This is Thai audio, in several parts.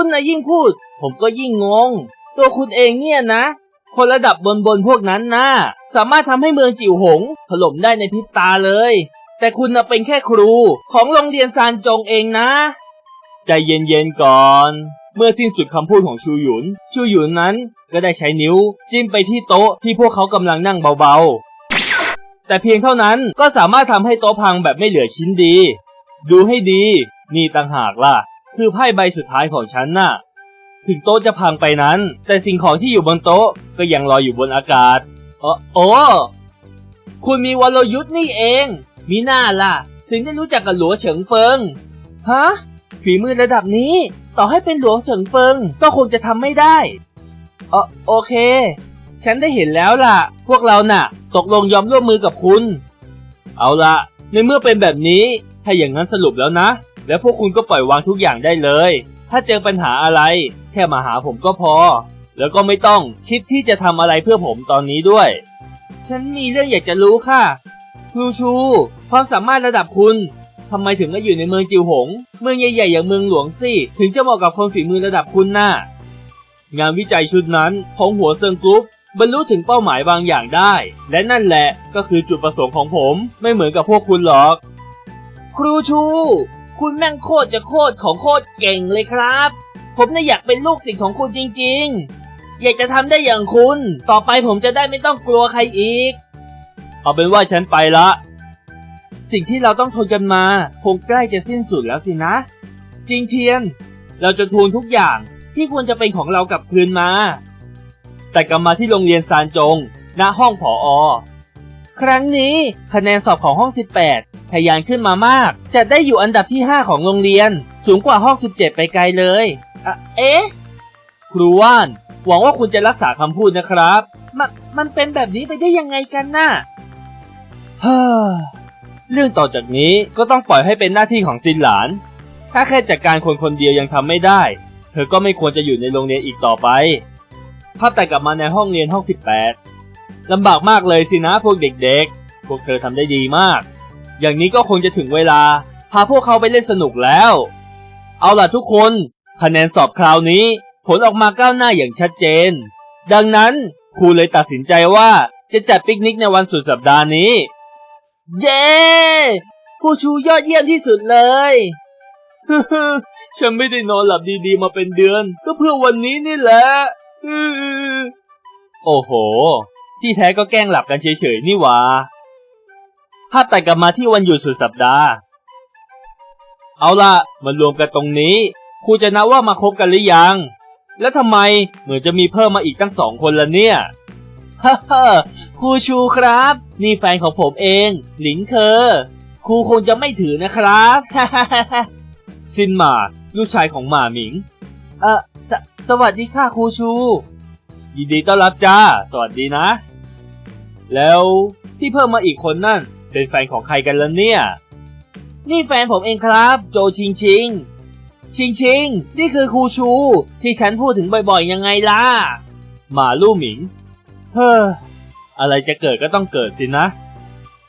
คุณนะยิ่งพูด ผมก็ยิ่งงง ตัวคุณเองเนี่ยนะ คนระดับบนบนพวกนั้นนะสามารถทำให้เมืองจิ๋วหงถล่มได้ในพริบตาเลย แต่คุณนะเป็นแค่ครูของโรงเรียนซานจงเองนะ ใจเย็นๆก่อน เมื่อสิ้นสุดคำพูดของชูหยุน ชูหยุนนั้นก็ได้ใช้นิ้ว จิ้มไปที่โต๊ะที่พวกเขากำลังนั่งเบาๆ แต่เพียงเท่านั้นก็สามารถทำให้โต๊ะพังแบบไม่เหลือชิ้นดี ดูให้ดี นี่ต่างหากล่ะ คือไพ่ใบสุดท้ายของฉันน่ะ ถึงโต๊ะจะพังไปนั้น แต่สิ่งของที่อยู่บนโต๊ะก็ยังลอยอยู่บนอากาศเออโอ้คุณมีวรยุทธ์นี่เอง มีหน้าล่ะ ถึงได้รู้จักกับหลัวเฉิงเฟิง ฮะ ฝีมือระดับนี้ ต่อให้เป็นหลวงเฉิงเฟิง ก็คงจะทำไม่ได้เออโอเค ฉันได้เห็นแล้วล่ะ พวกเราน่ะ ตกลงยอมร่วมมือกับคุณ เอาละในเมื่อเป็นแบบนี้ ถ้าอย่างนั้นสรุปแล้วนะ แล้วพวกคุณก็ปล่อยวางทุกอย่างได้เลย ถ้าเจอปัญหาอะไร แค่มาหาผมก็พอ แล้วก็ไม่ต้องคิดที่จะทำอะไรเพื่อผมตอนนี้ด้วย ฉันมีเรื่องอยากจะรู้ค่ะครูชู ความสามารถระดับคุณทำไมถึงมาอยู่ในเมืองจิวหง เมืองใหญ่ ๆ อย่างเมืองหลวงสิถึงจะเหมาะกับคนฝีมือระดับคุณน่ะงานวิจัยชุดนั้นของหัวเซิงกรุ๊ปบรรลุถึงเป้าหมายบางอย่างได้ และนั่นแหละก็คือจุดประสงค์ของผม ไม่เหมือนกับพวกคุณหรอก ครูชู คุณแม่งโคตรจะโคตรของโคตรเก่งเลยครับ ผมน่ะอยากเป็นลูกศิษย์ของคุณจริง ๆ อยากจะทำได้อย่างคุณ ต่อไปผมจะได้ไม่ต้องกลัวใครอีก เอาเป็นว่าฉันไปละ สิ่งที่เราต้องทนกันมาคงใกล้จะสิ้นสุดแล้วสินะ จริงเทียน เราจะทวงทุกอย่างที่ควรจะเป็นของเรากลับคืนมา แต่กลับมาที่โรงเรียนซานจง ณห้องผออครั้งนี้คะแนนสอบของห้อง 18 ทะยานขึ้นมามาก จะได้อยู่อันดับที่ 5 ของโรงเรียน สูงกว่าห้อง 17 ไปไกลเลยอะเอ๊ะ ครูว่าน หวังว่าคุณจะรักษาคำพูดนะครับ มันมันเป็นแบบนี้ไปได้ยังไงกันน่ะเฮ้อเรื่องต่อจากนี้ก็ต้องปล่อยให้เป็นหน้าที่ของซินหลาน ถ้าแค่จัดการคนคนเดียวยังทำไม่ได้ เธอก็ไม่ควรจะอยู่ในโรงเรียนอีกต่อไปภาพแต่กลับมาในห้องเรียนห้อง 18ลำบากมากเลยสินะพวกเด็กๆ พวกเธอทำได้ดีมาก อย่างนี้ก็คงจะถึงเวลา พาพวกเขาไปเล่นสนุกแล้ว เอาล่ะทุกคน คะแนนสอบคราวนี้ ผลออกมาก้าวหน้าอย่างชัดเจน ดังนั้นครูเลยตัดสินใจว่าจะจัดปิกนิกในวันสุดสัปดาห์นี้ เย้ผู้ชูยอดเยี่ยมที่สุดเลยฉันไม่ได้นอนหลับดีๆมาเป็นเดือน ก็เพื่อวันนี้นี่แหละโอ้โห ที่แท้ก็แกล้งหลับกันเฉยๆนี่หว่า ภาพตัดกลับมาที่วันหยุดสุดสัปดาห์ เอาล่ะมารวมกันตรงนี้ครูจะนับว่ามาคบกันหรือยัง แล้วทำไมเหมือนจะมีเพิ่มมาอีกตั้งสองคนละเนี่ยฮ่าฮ่าครูชูครับ นี่แฟนของผมเอง หลิงเคอครูคงจะไม่ถือนะครับซินหมาลูกชายของหมาหมิง เออสสวัสดีค่ะครูชู ยินดีต้อนรับจ้า สวัสดีนะ แล้วที่เพิ่มมาอีกคนนั่น เป็นแฟนของใครกันล่ะเนี่ย นี่แฟนผมเองครับ โจชิงชิง ชิงชิง นี่คือครูชู ที่ฉันพูดถึงบ่อยๆ ยังไงล่ะ หมาลู่หมิง เฮ้อ อะไรจะเกิดก็ต้องเกิดสินะ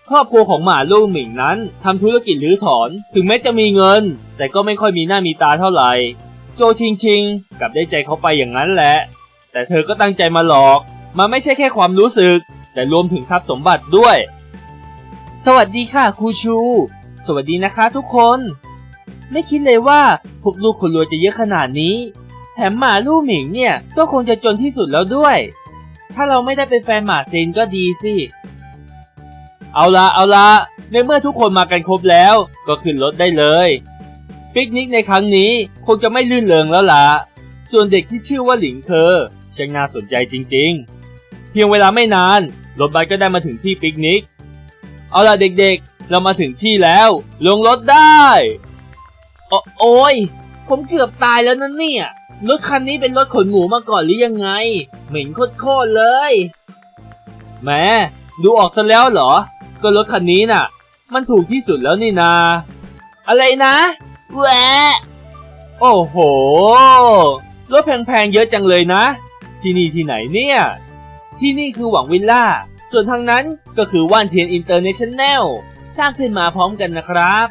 ครอบครัวของหมาลู่หมิงนั้นทำธุรกิจหรือถอน ถึงแม้จะมีเงิน แต่ก็ไม่ค่อยมีหน้ามีตาเท่าไหร่ โจชิงชิงกลับได้ใจเขาไปอย่างนั้นแหละ แต่เธอก็ตั้งใจมาหลอก มันไม่ใช่แค่ความรู้สึก แต่รวมถึงทรัพย์สมบัติด้วย สวัสดีค่ะครูชู สวัสดีนะคะทุกคน ไม่คิดเลยว่าพวกลูกคนรวยจะเยอะขนาดนี้ แถมหมาลู่หมิงเนี่ยก็คงจะจนที่สุดแล้วด้วย ถ้าเราไม่ได้เป็นแฟนหมาเซนก็ดีสิ เอาละเอาละในเมื่อทุกคนมากันครบแล้ว ก็ขึ้นรถได้เลยปิกนิกในครั้งนี้คงจะไม่ลื่นเริงแล้วล่ะ ส่วนเด็กที่ชื่อว่าหลิงเคอช่างน่าสนใจจริง ๆ เพียงเวลาไม่นานรถบัสก็ได้มาถึงที่ปิกนิก เอาล่ะเด็กๆ เรามาถึงที่แล้ว ลงรถได้โอโอ้ยผมเกือบตายแล้วนะเนี่ย รถคันนี้เป็นรถขนหมูมาก่อนหรือยังไง เหม็นโคตรเลย แหม ดูออกซะแล้วเหรอ ก็รถคันนี้น่ะ มันถูกที่สุดแล้วนี่นา อะไรนะแหวะโอ้โห รถแพงๆเยอะจังเลยนะ ที่นี่ที่ไหนเนี่ย ที่นี่คือหวังวิลล่า ส่วนทางนั้นก็คือว่านเทียนอินเตอร์เนชั่นแนลสร้างขึ้นมาพร้อมกันนะครับ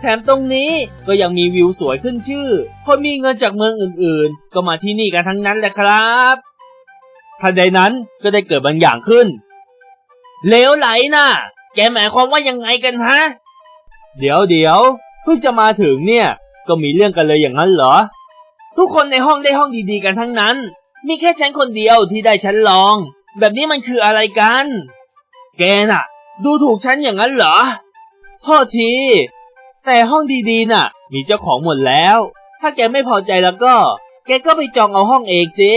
แถมตรงนี้ก็ยังมีวิวสวยขึ้นชื่อ คนมีเงินจากเมืองอื่นๆ ก็มาที่นี่กันทั้งนั้นแหละครับทันใดนั้นก็ได้เกิดบางอย่างขึ้นเลวไหลน่ะ แกหมายความว่ายังไงกันฮะ เดี๋ยวเดี๋ยวเพิ่งจะมาถึงเนี่ย ก็มีเรื่องกันเลยอย่างนั้นเหรอ ทุกคนในห้องได้ห้องดีๆกันทั้งนั้น มีแค่ฉันคนเดียวที่ได้ฉันลอง แบบนี้มันคืออะไรกัน แกน่ะ ดูถูกฉันอย่างนั้นเหรอโทษที แต่ห้องดีๆน่ะ มีเจ้าของหมดแล้ว ถ้าแกไม่พอใจแล้วก็ แกก็ไปจองเอาห้องเองสิ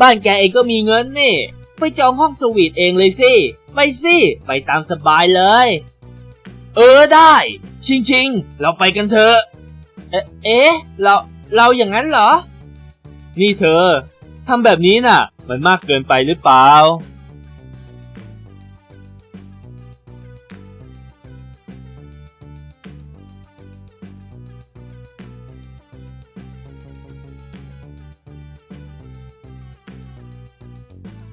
บ้านแกเองก็มีเงินนี่ ไปจองห้องสวีทเองเลยสิไปสิไปตามสบายเลย เออได้ ชิงชิงๆเราไปกันเถอะเอ๊ะเอ๊ะเราเราอย่างนั้นเหรอ นี่เธอทำแบบนี้น่ะ มันมากเกินไปหรือเปล่า